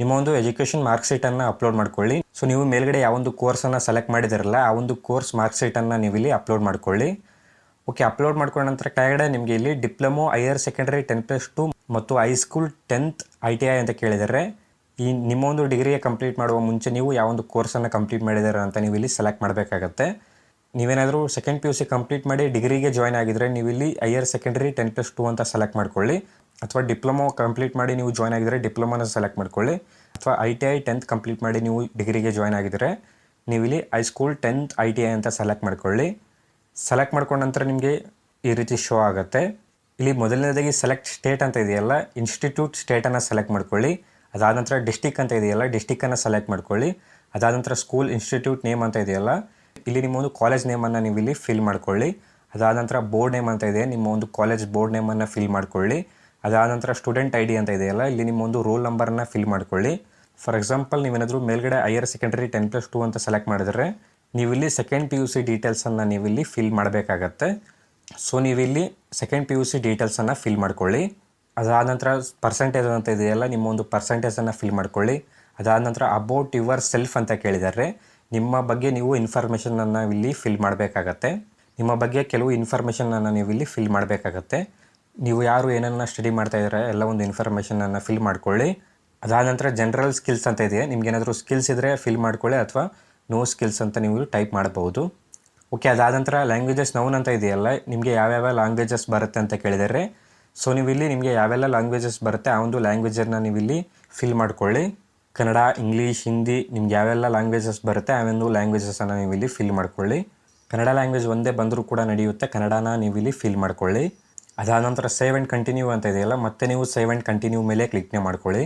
ನಿಮ್ಮ ಒಂದು ಎಜುಕೇಷನ್ ಮಾರ್ಕ್ಶೀಟನ್ನು ಅಪ್ಲೋಡ್ ಮಾಡ್ಕೊಳ್ಳಿ. ಸೊ ನೀವು ಮೇಲ್ಗಡೆ ಯಾವೊಂದು ಕೋರ್ಸನ್ನು ಸೆಲೆಕ್ಟ್ ಮಾಡಿದಿರಲ್ಲ, ಆ ಒಂದು ಕೋರ್ಸ್ ಮಾರ್ಕ್ ಶೀಟನ್ನು ನೀವು ಇಲ್ಲಿ ಅಪ್ಲೋಡ್ ಮಾಡ್ಕೊಳ್ಳಿ. ಓಕೆ ಅಪ್ಲೋಡ್ ಮಾಡ್ಕೊಂಡ ನಂತರ ಕೆಳಗಡೆ ನಿಮಗೆ ಇಲ್ಲಿ diploma higher secondary ten plus two ಮತ್ತು high school tenth I T I ಅಂತ ಕೇಳಿದರೆ. ಈ ನಿಮ್ಮ ಒಂದು ಡಿಗ್ರಿಯ ಕಂಪ್ಲೀಟ್ ಮಾಡುವ ಮುಂಚೆ ನೀವು ಯಾವೊಂದು ಕೋರ್ಸನ್ನು ಕಂಪ್ಲೀಟ್ ಮಾಡಿದ್ದಾರೆ ಅಂತ ನೀವು ಇಲ್ಲಿ ಸೆಲೆಕ್ಟ್ ಮಾಡಬೇಕಾಗತ್ತೆ. ನೀವೇನಾದರೂ second P U C complete ಮಾಡಿ ಡಿಗ್ರಿಗೆ ಜಾಯ್ನ್ ಆಗಿದ್ದರೆ ನೀವು ಇಲ್ಲಿ higher secondary ten plus two ಅಂತ ಸೆಲೆಕ್ಟ್ ಮಾಡ್ಕೊಳ್ಳಿ. ಅಥವಾ ಡಿಪ್ಲೊಮೊ ಕಂಪ್ಲೀಟ್ ಮಾಡಿ ನೀವು ಜಾಯ್ನ್ ಆಗಿದ್ದರೆ ಡಿಪ್ಲೊಮೊನ ಸೆಲೆಕ್ಟ್ ಮಾಡ್ಕೊಳ್ಳಿ. ಅಥವಾ I T I tenth complete ಮಾಡಿ ನೀವು ಡಿಗ್ರಿಗೆ ಜಾಯ್ನ್ ಆಗಿದ್ದರೆ ನೀವು ಇಲ್ಲಿ high school tenth I T I ಅಂತ ಸೆಲೆಕ್ಟ್ ಮಾಡ್ಕೊಳ್ಳಿ. ಸೆಲೆಕ್ಟ್ ಮಾಡ್ಕೊಂಡ ನಂತರ ನಿಮಗೆ ಈ ರೀತಿ ಶೋ ಆಗುತ್ತೆ. ಇಲ್ಲಿ ಮೊದಲನೇದಾಗಿ ಸೆಲೆಕ್ಟ್ ಸ್ಟೇಟ್ ಅಂತ ಇದೆಯಲ್ಲ ಇನ್ಸ್ಟಿಟ್ಯೂಟ್ ಸ್ಟೇಟನ್ನು ಸೆಲೆಕ್ಟ್ ಮಾಡ್ಕೊಳ್ಳಿ. ಅದಾದ ನಂತರ ಡಿಸ್ಟಿಕ್ ಅಂತ ಇದೆಯಲ್ಲ ಡಿಸ್ಟಿಕ್ಕನ್ನು ಸೆಲೆಕ್ಟ್ ಮಾಡ್ಕೊಳ್ಳಿ. ಅದಾದ ನಂತರ ಸ್ಕೂಲ್ ಇನ್ಸ್ಟಿಟ್ಯೂಟ್ ನೇಮ್ ಅಂತ ಇದೆಯಲ್ಲ, ಇಲ್ಲಿ ನಿಮ್ಮ ಒಂದು ಕಾಲೇಜ್ ನೇಮನ್ನು ನೀವು ಇಲ್ಲಿ ಫಿಲ್ ಮಾಡ್ಕೊಳ್ಳಿ. ಅದಾದ ನಂತರ ಬೋರ್ಡ್ ನೇಮ್ ಅಂತ ಇದೆ, ನಿಮ್ಮ ಒಂದು ಕಾಲೇಜ್ ಬೋರ್ಡ್ ನೇಮನ್ನು ಫಿಲ್ ಮಾಡ್ಕೊಳ್ಳಿ. ಅದಾದ ನಂತರ ಸ್ಟೂಡೆಂಟ್ ಐ ಡಿ ಅಂತ ಇದೆಯಲ್ಲ, ಇಲ್ಲಿ ನಿಮ್ಮ ಒಂದು ರೋಲ್ ನಂಬರನ್ನು ಫಿಲ್ ಮಾಡ್ಕೊಳ್ಳಿ. ಫಾರ್ ಎಕ್ಸಾಂಪಲ್ ನೀವೇನಾದರೂ ಮೇಲ್ಗಡೆ higher secondary ten plus two ಅಂತ ಸೆಲೆಕ್ಟ್ ಮಾಡಿದ್ರೆ ನೀವು ಇಲ್ಲಿ ಸೆಕೆಂಡ್ ಪಿ ಯು ಸಿ ಡೀಟೇಲ್ಸನ್ನು ನೀವಿಲ್ಲಿ ಫಿಲ್ ಮಾಡಬೇಕಾಗತ್ತೆ. ಸೊ ನೀವಿಲ್ಲಿ ಸೆಕೆಂಡ್ ಪಿ ಯು ಸಿ ಡೀಟೇಲ್ಸನ್ನು ಫಿಲ್ ಮಾಡ್ಕೊಳ್ಳಿ. ಅದಾದ ನಂತರ ಪರ್ಸೆಂಟೇಜ್ ಅಂತ ಇದೆಯಲ್ಲ, ನಿಮ್ಮ ಒಂದು ಪರ್ಸೆಂಟೇಜನ್ನು ಫಿಲ್ ಮಾಡ್ಕೊಳ್ಳಿ. ಅದಾದ ನಂತರ ಅಬೌಟ್ ಯುವರ್ ಸೆಲ್ಫ್ ಅಂತ ಕೇಳಿದ್ದಾರೆ ನಿಮ್ಮ ಬಗ್ಗೆ ನೀವು ಇನ್ಫಾರ್ಮೇಷನನ್ನು ಇಲ್ಲಿ ಫಿಲ್ ಮಾಡಬೇಕಾಗತ್ತೆ. ನಿಮ್ಮ ಬಗ್ಗೆ ಕೆಲವು ಇನ್ಫಾರ್ಮೇಷನನ್ನು ನೀವು ಇಲ್ಲಿ ಫಿಲ್ ಮಾಡಬೇಕಾಗತ್ತೆ. ನೀವು ಯಾರು ಏನನ್ನ ಸ್ಟಡಿ ಮಾಡ್ತಾ ಇದ್ದಾರೆ ಎಲ್ಲ ಒಂದು ಇನ್ಫಾರ್ಮೇಷನನ್ನು ಫಿಲ್ ಮಾಡ್ಕೊಳ್ಳಿ. ಅದಾದ ನಂತರ ಜನರಲ್ ಸ್ಕಿಲ್ಸ್ ಅಂತ ಇದೆ ನಿಮ್ಗೆ ಏನಾದರೂ ಸ್ಕಿಲ್ಸ್ ಇದ್ದರೆ ಫಿಲ್ ಮಾಡ್ಕೊಳ್ಳಿ, ಅಥವಾ ನೋ ಸ್ಕಿಲ್ಸ್ ಅಂತ ನೀವು ಟೈಪ್ ಮಾಡಬಹುದು. ಓಕೆ ಅದಾದ ನಂತರ ಲ್ಯಾಂಗ್ವೇಜಸ್ ನೌನ್ ಅಂತ ಇದೆಯಲ್ಲ, ನಿಮಗೆ ಯಾವ್ಯಾವ ಲ್ಯಾಂಗ್ವೇಜಸ್ ಬರುತ್ತೆ ಅಂತ ಕೇಳಿದರೆ ಸೊ ನೀವು ಇಲ್ಲಿ ನಿಮಗೆ ಯಾವೆಲ್ಲ ಲ್ಯಾಂಗ್ವೇಜಸ್ ಬರುತ್ತೆ, ಆ ಒಂದು ಲ್ಯಾಂಗ್ವೇಜನ್ನು ನೀವು ಇಲ್ಲಿ ಫಿಲ್ ಮಾಡ್ಕೊಳ್ಳಿ. ಕನ್ನಡ ಇಂಗ್ಲೀಷ್ ಹಿಂದಿ ನಿಮ್ಗೆ ಯಾವೆಲ್ಲ ಲ್ಯಾಂಗ್ವೇಜಸ್ ಬರುತ್ತೆ, ಆ ಒಂದು ಲ್ಯಾಂಗ್ವೇಜಸನ್ನು ನೀವು ಇಲ್ಲಿ ಫಿಲ್ ಮಾಡ್ಕೊಳ್ಳಿ. ಕನ್ನಡ ಲ್ಯಾಂಗ್ವೇಜ್ ಒಂದೇ ಬಂದರೂ ಕೂಡ ನಡೆಯುತ್ತೆ, ಕನ್ನಡನ ನೀವು ಇಲ್ಲಿ ಫಿಲ್ ಮಾಡ್ಕೊಳ್ಳಿ. ಅದಾದ ನಂತರ ಸೇವ್ ಆ್ಯಂಡ್ ಕಂಟಿನ್ಯೂ ಅಂತ ಇದೆಯಲ್ಲ, ಮತ್ತೆ ನೀವು ಸೇವ್ ಆ್ಯಂಡ್ ಕಂಟಿನ್ಯೂ ಮೇಲೆ ಕ್ಲಿಕ್ನೇ ಮಾಡ್ಕೊಳ್ಳಿ.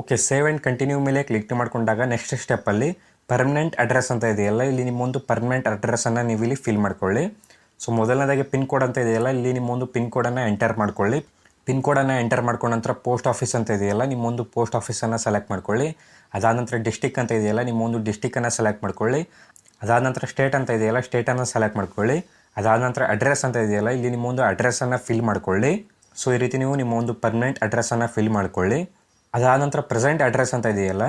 ಓಕೆ ಸೇವ್ ಆ್ಯಂಡ್ ಕಂಟಿನ್ಯೂ ಮೇಲೆ ಕ್ಲಿಕ್ ಮಾಡ್ಕೊಂಡಾಗ ನೆಕ್ಸ್ಟ್ ಸ್ಟೆಪ್ಪಲ್ಲಿ ಪರ್ಮನೆಂಟ್ ಅಡ್ರೆಸ್ ಅಂತ ಇದೆಯಲ್ಲ ಇಲ್ಲಿ ನಿಮ್ಮೊಂದು ಪರ್ಮನೆಂಟ್ ಅಡ್ರೆಸ್ಸನ್ನು ನೀವು ಇಲ್ಲಿ ಫಿಲ್ ಮಾಡ್ಕೊಳ್ಳಿ. ಸೊ ಮೊದಲನೇದಾಗಿ ಪಿನ್ ಕೋಡ್ ಅಂತ ಇದೆಯಲ್ಲ, ಇಲ್ಲಿ ನಿಮ್ಮೊಂದು ಪಿನ್ ಕೋಡನ್ನು ಎಂಟರ್ ಮಾಡ್ಕೊಳ್ಳಿ. ಪಿನ್ ಕೋಡನ್ನು ಎಂಟರ್ ಮಾಡ್ಕೊಂಡ ನಂತರ ಪೋಸ್ಟ್ ಆಫೀಸ್ ಅಂತ ಇದೆಯಲ್ಲ, ನಿಮ್ಮೊಂದು ಪೋಸ್ಟ್ ಆಫೀಸನ್ನು ಸೆಲೆಕ್ಟ್ ಮಾಡ್ಕೊಳ್ಳಿ. ಅದಾದ ನಂತರ ಡಿಸ್ಟಿಕ್ ಅಂತ ಇದೆಯಲ್ಲ, ನಿಮ್ಮೊಂದು ಡಿಸ್ಟಿಕ್ಕನ್ನು ಸೆಲೆಕ್ಟ್ ಮಾಡ್ಕೊಳ್ಳಿ. ಅದಾದ ನಂತರ ಸ್ಟೇಟ್ ಅಂತ ಇದೆಯಲ್ಲ ಸ್ಟೇಟನ್ನು ಸೆಲೆಕ್ಟ್ ಮಾಡ್ಕೊಳ್ಳಿ. ಅದಾದ ನಂತರ ಅಡ್ರೆಸ್ ಅಂತ ಇದೆಯಲ್ಲ, ಇಲ್ಲಿ ನಿಮ್ಮೊಂದು ಅಡ್ರೆಸ್ಸನ್ನು ಫಿಲ್ ಮಾಡ್ಕೊಳ್ಳಿ. ಸೊ ಈ ರೀತಿ ನೀವು ನಿಮ್ಮ ಒಂದು ಪರ್ಮನೆಂಟ್ ಅಡ್ರೆಸ್ಸನ್ನು ಫಿಲ್ ಮಾಡ್ಕೊಳ್ಳಿ. ಅದಾದ ನಂತರ ಪ್ರೆಸೆಂಟ್ ಅಡ್ರೆಸ್ ಅಂತ ಇದೆಯಲ್ಲ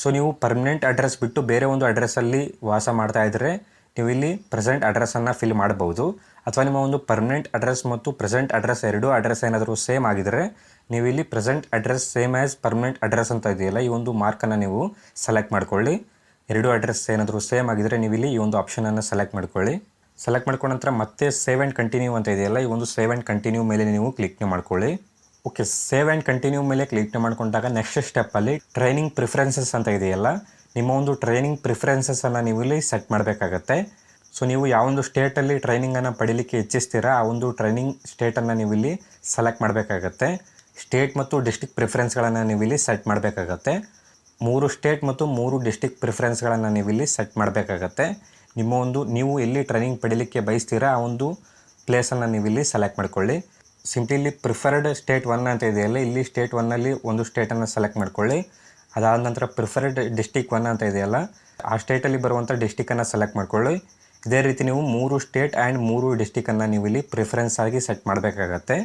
ಸೊ ನೀವು ಪರ್ಮನೆಂಟ್ ಅಡ್ರೆಸ್ ಬಿಟ್ಟು ಬೇರೆ ಒಂದು ಅಡ್ರೆಸ್ಸಲ್ಲಿ ವಾಸ ಮಾಡ್ತಾ ಇದ್ದರೆ ನೀವು ಇಲ್ಲಿ ಪ್ರೆಸೆಂಟ್ ಅಡ್ರೆಸ್ಸನ್ನು ಫಿಲ್ ಮಾಡಬಹುದು. ಅಥವಾ ನಿಮ್ಮ ಒಂದು ಪರ್ಮನೆಂಟ್ ಅಡ್ರೆಸ್ ಮತ್ತು ಪ್ರೆಸೆಂಟ್ ಅಡ್ರೆಸ್ ಎರಡೂ ಅಡ್ರೆಸ್ ಏನಾದರೂ ಸೇಮ್ ಆಗಿದರೆ ನೀವು ಇಲ್ಲಿ present address same as permanent address ಅಂತ ಇದೆಯಲ್ಲ, ಈ ಒಂದು ಮಾರ್ಕನ್ನು ನೀವು ಸೆಲೆಕ್ಟ್ ಮಾಡ್ಕೊಳ್ಳಿ. ಎರಡು ಅಡ್ರೆಸ್ ಏನಾದರೂ ಸೇಮ್ ಆಗಿದರೆ ನೀವು ಇಲ್ಲಿ ಈ ಒಂದು ಆಪ್ಷನನ್ನು ಸೆಲೆಕ್ಟ್ ಮಾಡ್ಕೊಳ್ಳಿ. ಸೆಲೆಕ್ಟ್ ಮಾಡ್ಕೊಂಡ ನಂತರ ಮತ್ತೆ ಸೇವ್ ಆ್ಯಂಡ್ ಕಂಟಿನ್ಯೂ ಅಂತ ಇದೆಯಲ್ಲ, ಈ ಒಂದು ಸೇವ್ ಆ್ಯಂಡ್ ಕಂಟಿನ್ಯೂ ಮೇಲೆ ನೀವು ಕ್ಲಿಕ್ ಮಾಡ್ಕೊಳ್ಳಿ. ಓಕೆ ಸೇವ್ ಆ್ಯಂಡ್ ಕಂಟಿನ್ಯೂ ಮೇಲೆ ಕ್ಲಿಕ್ ಮಾಡಿಕೊಂಡಾಗ ನೆಕ್ಸ್ಟ್ ಸ್ಟೆಪ್ಪಲ್ಲಿ ಟ್ರೈನಿಂಗ್ ಪ್ರಿಫರೆನ್ಸಸ್ ಅಂತ ಇದೆಯಲ್ಲ, ನಿಮ್ಮ ಒಂದು ಟ್ರೈನಿಂಗ್ ಪ್ರಿಫರೆನ್ಸಸನ್ನು ನೀವು ಇಲ್ಲಿ ಸೆಟ್ ಮಾಡಬೇಕಾಗತ್ತೆ. ಸೊ ನೀವು ಯಾವೊಂದು ಸ್ಟೇಟಲ್ಲಿ ಟ್ರೈನಿಂಗನ್ನು ಪಡೀಲಿಕ್ಕೆ ಇಚ್ಛಿಸ್ತೀರಾ, ಆ ಒಂದು ಟ್ರೈನಿಂಗ್ ಸ್ಟೇಟನ್ನು ನೀವು ಇಲ್ಲಿ ಸೆಲೆಕ್ಟ್ ಮಾಡಬೇಕಾಗತ್ತೆ. ಸ್ಟೇಟ್ ಮತ್ತು ಡಿಸ್ಟಿಕ್ ಪ್ರಿಫರೆನ್ಸ್ಗಳನ್ನು ನೀವು ಇಲ್ಲಿ ಸೆಟ್ ಮಾಡಬೇಕಾಗತ್ತೆ. ಮೂರು ಸ್ಟೇಟ್ ಮತ್ತು ಮೂರು ಡಿಸ್ಟಿಕ್ ಪ್ರಿಫರೆನ್ಸ್ಗಳನ್ನು ನೀವು ಇಲ್ಲಿ ಸೆಟ್ ಮಾಡಬೇಕಾಗತ್ತೆ. ನಿಮ್ಮ ಒಂದು, ನೀವು ಎಲ್ಲಿ ಟ್ರೈನಿಂಗ್ ಪಡೀಲಿಕ್ಕೆ ಬಯಸ್ತೀರಾ, ಆ ಒಂದು ಪ್ಲೇಸನ್ನು ನೀವು ಇಲ್ಲಿ ಸೆಲೆಕ್ಟ್ ಮಾಡ್ಕೊಳ್ಳಿ. ಸಿಂಪ್ಲಿ ಇಲ್ಲಿ ಪ್ರಿಫರ್ಡ್ ಸ್ಟೇಟ್ ಒನ್ ಅಂತ ಇದೆಯಲ್ಲ ಇಲ್ಲಿ ಸ್ಟೇಟ್ ಒನ್ನಲ್ಲಿ ಒಂದು ಸ್ಟೇಟನ್ನು ಸೆಲೆಕ್ಟ್ ಮಾಡ್ಕೊಳ್ಳಿ. ಅದಾದ ನಂತರ ಪ್ರಿಫರ್ಡ್ ಡಿಸ್ಟಿಕ್ ಒನ್ ಅಂತ ಇದೆಯಲ್ಲ ಆ ಸ್ಟೇಟಲ್ಲಿ ಬರುವಂಥ ಡಿಸ್ಟಿಕನ್ನು ಸೆಲೆಕ್ಟ್ ಮಾಡ್ಕೊಳ್ಳಿ. ಇದೇ ರೀತಿ ನೀವು ಮೂರು ಸ್ಟೇಟ್ ಆ್ಯಂಡ್ ಮೂರು ಡಿಸ್ಟಿಕನ್ನು ನೀವು ಇಲ್ಲಿ ಪ್ರಿಫರೆನ್ಸ್ ಆಗಿ ಸೆಟ್ ಮಾಡಬೇಕಾಗತ್ತೆ.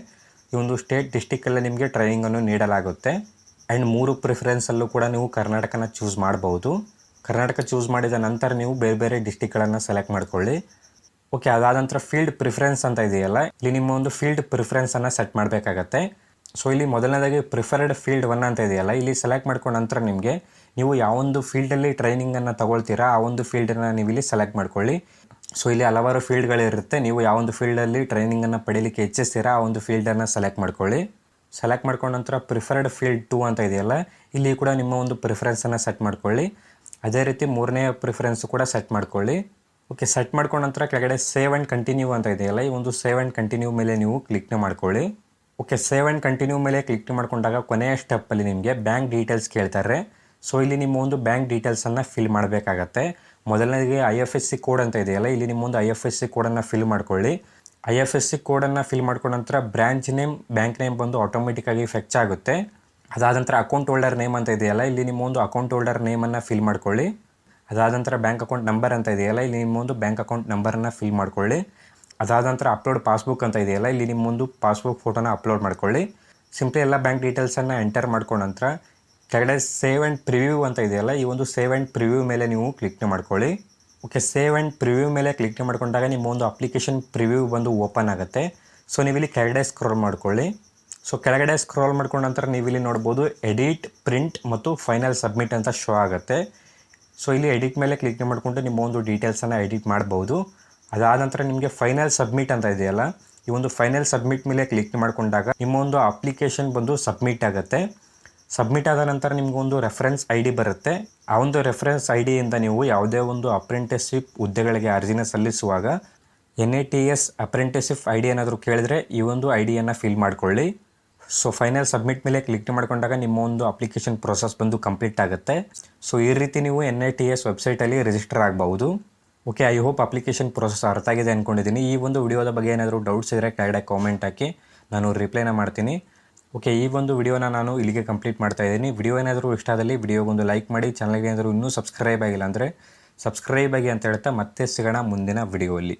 ಈ ಒಂದು ಸ್ಟೇಟ್ ಡಿಸ್ಟಿಕಲ್ಲೇ ನಿಮಗೆ ಟ್ರೈನಿಂಗನ್ನು ನೀಡಲಾಗುತ್ತೆ. ಆ್ಯಂಡ್ ಮೂರು ಪ್ರಿಫರೆನ್ಸಲ್ಲೂ ಕೂಡ ನೀವು ಕರ್ನಾಟಕನ ಚೂಸ್ ಮಾಡ್ಬೋದು. ಕರ್ನಾಟಕ ಚೂಸ್ ಮಾಡಿದ ನಂತರ ನೀವು ಬೇರೆ ಬೇರೆ ಡಿಸ್ಟಿಕ್ಗಳನ್ನು ಸೆಲೆಕ್ಟ್ ಮಾಡ್ಕೊಳ್ಳಿ. ಓಕೆ ಅದಾದ ನಂತರ ಫೀಲ್ಡ್ ಪ್ರಿಫರೆನ್ಸ್ ಅಂತ ಇದೆಯಲ್ಲ, ಇಲ್ಲಿ ನಿಮ್ಮ ಒಂದು ಫೀಲ್ಡ್ ಪ್ರಿಫರೆನ್ಸನ್ನು ಸೆಟ್ ಮಾಡಬೇಕಾಗತ್ತೆ. ಸೊ ಇಲ್ಲಿ ಮೊದಲನೇದಾಗಿ ಪ್ರಿಫರ್ಡ್ ಫೀಲ್ಡ್ ಒನ್ ಅಂತ ಇದೆಯಲ್ಲ, ಇಲ್ಲಿ ಸೆಲೆಕ್ಟ್ ಮಾಡ್ಕೊಂಡ ನಂತರ ನಿಮಗೆ ನೀವು ಯಾವೊಂದು ಫೀಲ್ಡಲ್ಲಿ ಟ್ರೈನಿಂಗನ್ನು ತಗೊಳ್ತೀರಾ, ಆ ಒಂದು ಫೀಲ್ಡನ್ನು ನೀವು ಇಲ್ಲಿ ಸೆಲೆಕ್ಟ್ ಮಾಡ್ಕೊಳ್ಳಿ. ಸೊ ಇಲ್ಲಿ ಹಲವಾರು ಫೀಲ್ಡ್ಗಳಿರುತ್ತೆ ನೀವು ಯಾವೊಂದು ಫೀಲ್ಡಲ್ಲಿ ಟ್ರೈನಿಂಗನ್ನು ಪಡೀಲಿಕ್ಕೆ ಇಚ್ಛಿಸ್ತೀರಾ, ಆ ಒಂದು ಫೀಲ್ಡನ್ನು ಸೆಲೆಕ್ಟ್ ಮಾಡ್ಕೊಳ್ಳಿ. ಸೆಲೆಕ್ಟ್ ಮಾಡ್ಕೊಂಡ ನಂತರ ಪ್ರಿಫರ್ಡ್ ಫೀಲ್ಡ್ ಟೂ ಅಂತ ಇದೆಯಲ್ಲ, ಇಲ್ಲಿ ಕೂಡ ನಿಮ್ಮ ಒಂದು ಪ್ರಿಫರೆನ್ಸನ್ನು ಸೆಟ್ ಮಾಡ್ಕೊಳ್ಳಿ. ಅದೇ ರೀತಿ ಮೂರನೇ ಪ್ರಿಫರೆನ್ಸ್ ಕೂಡ ಸೆಟ್ ಮಾಡ್ಕೊಳ್ಳಿ. ಓಕೆ ಸೆಟ್ ಮಾಡ್ಕೊಂಡ ನಂತರ ಕೆಳಗಡೆ ಸೇವ್ ಆ್ಯಂಡ್ ಕಂಟಿನ್ಯೂ ಅಂತ ಇದೆಯಲ್ಲ ಈ ಒಂದು ಸೇವ್ ಆ್ಯಂಡ್ ಕಂಟಿನ್ಯೂ ಮೇಲೆ ನೀವು ಕ್ಲಿಕ್ನ ಮಾಡ್ಕೊಳ್ಳಿ. ಓಕೆ ಸೇವ್ ಆ್ಯಂಡ್ ಕಂಟಿನ್ಯೂ ಮೇಲೆ ಕ್ಲಿಕ್ ಮಾಡ್ಕೊಂಡಾಗ ಕೊನೆಯ ಸ್ಟೆಪ್ಪಲ್ಲಿ ನಿಮಗೆ ಬ್ಯಾಂಕ್ ಡೀಟೇಲ್ಸ್ ಕೇಳ್ತಾರೆ. ಸೊ ಇಲ್ಲಿ ನಿಮ್ಮ ಒಂದು ಬ್ಯಾಂಕ್ ಡೀಟೇಲ್ಸನ್ನು ಫಿಲ್ ಮಾಡಬೇಕಾಗತ್ತೆ. ಮೊದಲನೇದಾಗಿ I F S C code ಅಂತ ಇದೆಯಲ್ಲ ಇಲ್ಲಿ ನಿಮ್ಮೊಂದು ಐ ಎಫ್ ಎಸ್ ಸಿ ಕೋಡನ್ನು ಫಿಲ್ ಮಾಡ್ಕೊಳ್ಳಿ. ಐ ಎಫ್ ಎಸ್ ಸಿ ಕೋಡನ್ನು ಫಿಲ್ ಮಾಡ್ಕೊಂಡ ನಂತರ ಬ್ರ್ಯಾಂಚ್ ನೇಮ್ ಬ್ಯಾಂಕ್ ನೇಮ್ ಬಂದು ಆಟೋಮೆಟಿಕ್ಕಾಗಿ ಫೆಚ್ ಆಗುತ್ತೆ. ಅದಾದ ನಂತರ ಅಕೌಂಟ್ ಹೋಲ್ಡರ್ ನೇಮ್ ಅಂತ ಇದೆಯಲ್ಲ ಇಲ್ಲಿ ನಿಮ್ಮ ಒಂದು ಅಕೌಂಟ್ ಹೋಲ್ಡರ್ ನೇಮನ್ನು ಫಿಲ್ ಮಾಡ್ಕೊಳ್ಳಿ. ಅದಾದ ನಂತರ ಬ್ಯಾಂಕ್ ಅಕೌಂಟ್ ನಂಬರ್ ಅಂತ ಇದೆಯಲ್ಲ ಇಲ್ಲಿ ನಿಮ್ಮೊಂದು ಬ್ಯಾಂಕ್ ಅಕೌಂಟ್ ನಂಬರನ್ನು ಫಿಲ್ ಮಾಡ್ಕೊಳ್ಳಿ. ಅದಾದ ನಂತರ ಅಪ್ಲೋಡ್ ಪಾಸ್ಬುಕ್ ಅಂತ ಇದೆಯಲ್ಲ ಇಲ್ಲಿ ನಿಮ್ಮೊಂದು ಪಾಸ್ಬುಕ್ ಫೋಟೋನ ಅಪ್ಲೋಡ್ ಮಾಡ್ಕೊಳ್ಳಿ. ಸಿಂಪ್ಲಿ ಎಲ್ಲ ಬ್ಯಾಂಕ್ ಡೀಟೇಲ್ಸನ್ನು ಎಂಟರ್ ಮಾಡ್ಕೊಂಡ ನಂತರ ಕೆಳಗಡೆ ಸೇವ್ ಆ್ಯಂಡ್ ಪ್ರಿವ್ಯೂ ಅಂತ ಇದೆಯಲ್ಲ ಈ ಒಂದು ಸೇವ್ ಆ್ಯಂಡ್ ಪ್ರಿವ್ಯೂ ಮೇಲೆ ನೀವು ಕ್ಲಿಕ್ ಮಾಡ್ಕೊಳ್ಳಿ. ಓಕೆ ಸೇವ್ ಆ್ಯಂಡ್ ಪ್ರಿವ್ಯೂ ಮೇಲೆ ಕ್ಲಿಕ್ ಮಾಡ್ಕೊಂಡಾಗ ನಿಮ್ಮ ಒಂದು ಅಪ್ಲಿಕೇಶನ್ ಪ್ರಿವ್ಯೂ ಬಂದು ಓಪನ್ ಆಗುತ್ತೆ. ಸೊ ನೀವು ಇಲ್ಲಿ ಕೆಳಗಡೆ ಸ್ಕ್ರೋಲ್ ಮಾಡ್ಕೊಳ್ಳಿ. ಸೊ ಕೆಳಗಡೆ ಸ್ಕ್ರೋಲ್ ಮಾಡ್ಕೊಂಡ ನಂತರ ನೀವು ಇಲ್ಲಿ ನೋಡ್ಬೋದು ಎಡಿಟ್ ಪ್ರಿಂಟ್ ಮತ್ತು ಫೈನಲ್ ಸಬ್ಮಿಟ್ ಅಂತ ಶೋ ಆಗುತ್ತೆ. ಸೊ ಇಲ್ಲಿ ಎಡಿಟ್ ಮೇಲೆ ಕ್ಲಿಕ್ ಮಾಡಿಕೊಂಡು ನಿಮ್ಮ ಒಂದು ಡೀಟೇಲ್ಸನ್ನು ಎಡಿಟ್ ಮಾಡ್ಬೋದು. ಅದಾದ ನಂತರ ನಿಮಗೆ ಫೈನಲ್ ಸಬ್ಮಿಟ್ ಅಂತ ಇದೆಯಲ್ಲ ಈ ಒಂದು ಫೈನಲ್ ಸಬ್ಮಿಟ್ ಮೇಲೆ ಕ್ಲಿಕ್ ಮಾಡಿಕೊಂಡಾಗ ನಿಮ್ಮ ಒಂದು ಅಪ್ಲಿಕೇಶನ್ ಬಂದು ಸಬ್ಮಿಟ್ ಆಗುತ್ತೆ. ಸಬ್ಮಿಟ್ ಆದ ನಂತರ ನಿಮಗೊಂದು ರೆಫರೆನ್ಸ್ ಐ ಡಿ ಬರುತ್ತೆ. ಆ ಒಂದು ರೆಫರೆನ್ಸ್ ಐ ಡಿಯಿಂದ ನೀವು ಯಾವುದೇ ಒಂದು ಅಪ್ರೆಂಟಿಸ್ಶಿಪ್ ಹುದ್ದೆಗಳಿಗೆ ಅರ್ಜಿನ ಸಲ್ಲಿಸುವಾಗ N A T S apprenticeship I D ಏನಾದರೂ ಕೇಳಿದ್ರೆ ಈ ಒಂದು ಐ ಡಿಯನ್ನು ಫಿಲ್ ಮಾಡ್ಕೊಳ್ಳಿ. ಸೊ ಫೈನಲ್ ಸಬ್ಮಿಟ್ ಮೇಲೆ ಕ್ಲಿಕ್ ಮಾಡ್ಕೊಂಡಾಗ ನಿಮ್ಮ ಒಂದು ಅಪ್ಲಿಕೇಶನ್ ಪ್ರೊಸೆಸ್ ಬಂದು ಕಂಪ್ಲೀಟ್ ಆಗುತ್ತೆ. ಸೊ ಈ ರೀತಿ ನೀವು ಎನ್ ಐ ಟಿ ಎಸ್ ವೆಬ್ಸೈಟಲ್ಲಿ ರಿಜಿಸ್ಟರ್ ಆಗಬಹುದು. Okay I hope application process ಅರ್ಥ ಆಗಿದೆ ಅಂದ್ಕೊಂಡಿದ್ದೀನಿ ಈ ಒಂದು ವಿಡಿಯೋದ ಬಗ್ಗೆ ಏನಾದರೂ ಡೌಟ್ಸ್ ಇದ್ದರೆ ಕೆಳಗಡೆ ಕಾಮೆಂಟ್ ಹಾಕಿ. ನಾನು ರಿಪ್ಲೈನ ಮಾಡ್ತೀನಿ. ಓಕೆ ಈ ಒಂದು ವಿಡಿಯೋನ ನಾನು ಇಲ್ಲಿಗೆ ಕಂಪ್ಲೀಟ್ ಮಾಡ್ತಾ ಇದ್ದೀನಿ. ವಿಡಿಯೋ ಏನಾದರೂ ಇಷ್ಟ ಆದಲ್ಲಿ ವಿಡಿಯೋಗೊಂದು ಲೈಕ್ ಮಾಡಿ. ಚಾನಲ್ಗೆ ಏನಾದರೂ ಇನ್ನೂ ಸಬ್ಸ್ಕ್ರೈಬ್ ಆಗಿಲ್ಲ ಅಂದರೆ ಸಬ್ಸ್ಕ್ರೈಬ್ ಆಗಿ ಅಂತ ಹೇಳ್ತಾ ಮತ್ತೆ ಸಿಗೋಣ ಮುಂದಿನ ವಿಡಿಯೋಲ್ಲಿ.